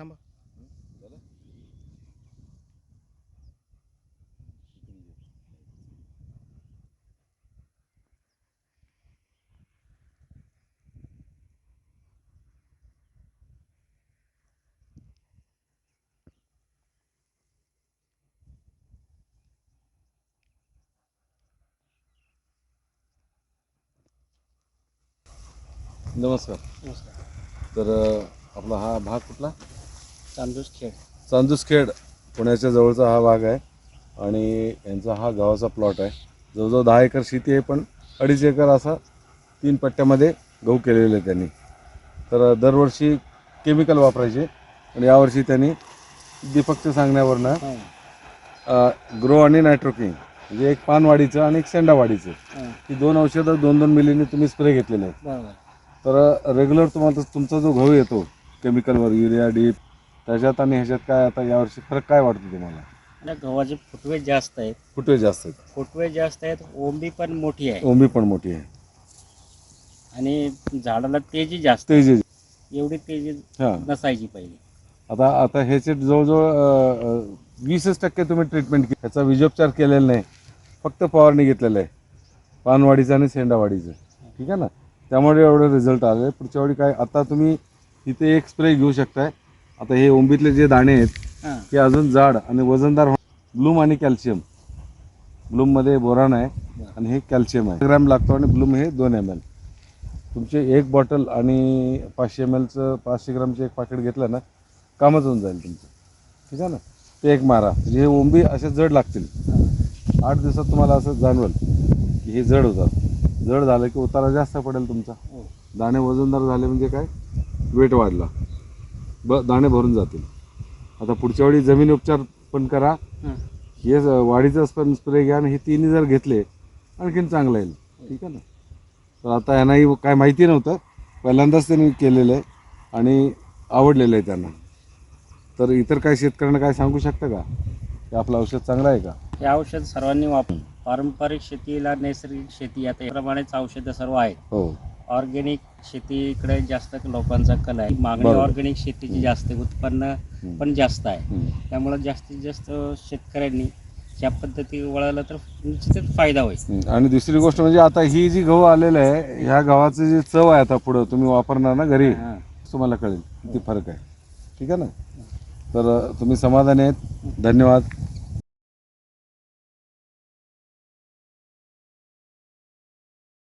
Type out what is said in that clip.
थांबा. नमस्कार. नमस्कार. तर आपला हा भाग कुठला? चांदूस खेळ चांदूसखेड पुण्याच्या जवळचा हा भाग आहे आणि यांचा हा गावाचा प्लॉट आहे. जवळजवळ दहा एकर शेती आहे पण अडीच एकर असा तीन पट्ट्यामध्ये गहू केलेले आहे त्यांनी. तर दरवर्षी केमिकल वापरायचे आणि यावर्षी त्यांनी दीपकच्या सांगण्यावरनं ग्रो आणि नायट्रोकिंग म्हणजे एक पानवाडीचं आणि एक शेंडावाडीचं. ही. दोन औषधं दोन दोन मिलीने तुम्ही स्प्रे घेतलेले आहेत. तर रेग्युलर तुम्हाला तुमचा जो गहू येतो केमिकलवर युरिया डीप त्याच्यात आणि ह्याच्यात काय आता यावर्षी फरक काय वाटतो तुम्हाला? आणि गव्हाचे फुटवे जास्त आहेत. फुटवे जास्त आहेत. फुटवे जास्त आहेत ओंबी पण मोठी आहे. ओंबी पण मोठी आहे. आणि झाडाला तेजी जास्त तेजी एवढी तेजी हां. नसायची पहिली. आता आता ह्याचे जवळजवळ अं, अं, वीसच टक्के तुम्ही ट्रीटमेंट केली ह्याचा विजोपचार केलेला नाही. फक्त फवारणी घेतलेलं आहे. पानवाडीचं आणि शेंडावाडीचं. ठीक आहे ना? त्यामुळे एवढं रिझल्ट आले पुढच्या वेळी काय आता तुम्ही इथे एक स्प्रे घेऊ शकताय. आता हे ओंबीतले जे दाणे आहेत हां. हे अजून जाड आणि वजनदार ब्लूम आणि कॅल्शियम. ब्लूममध्ये बोरान आहे आणि हे कॅल्शियम आहे. ग्रॅम लागतो आणि ब्लूम हे दोन एम एल तुमचे एक बॉटल आणि पाचशे एम एलचं पाचशे ग्रामचं एक पाकिट घेतलं ना कामच होऊन जाईल तुमचं. ठीक आहे ना? ते एक मारा. म्हणजे हे ओंबी असे जड लागतील. आठ दिवसात तुम्हाला असं जाणवेल की हे जड होतात. जड झालं की उतारा जास्त पडेल तुमचा. हो. दाणे वजनदार झाले म्हणजे काय? वेट वाढला. ब दाणे भरून जातील. आता पुढच्या वेळी जमीन उपचार पण करा. हां. वाढीचं पण स्प्रे घ्या आणि हे तिन्ही जर घेतले आणखीन चांगलं येईल. ठीक आहे ना? तर आता यांनाही काय माहिती नव्हतं. पहिल्यांदाच त्यांनी केलेलं आहे आणि आवडलेलं आहे त्यांना. तर इतर काय शेतकऱ्यांना काय सांगू शकता का? की आपलं औषध चांगलं आहे का? हे औषध सर्वांनी वापर पारंपरिक शेतीला नैसर्गिक शेती आता याप्रमाणेच औषधं सर्व आहेत. हो. ऑर्गॅनिक शेतीकडे जास्त लोकांचा कल आहे. मागणी बरोबर. ऑर्गॅनिक शेतीची जास्त आहे उत्पन्न पण जास्त आहे. त्यामुळे जास्तीत जास्त शेतकऱ्यांनी या पद्धती वळालं तर निश्चितच फायदा होईल. आणि दुसरी गोष्ट म्हणजे आता ही जी गहू आलेलं आहे ह्या गव्हाचं जे चव आहे आता पुढं तुम्ही वापरणार ना घरी? हां. तुम्हाला कळेल. किती फरक आहे. ठीक आहे ना? तर तुम्ही समाधानी आहेत. धन्यवाद.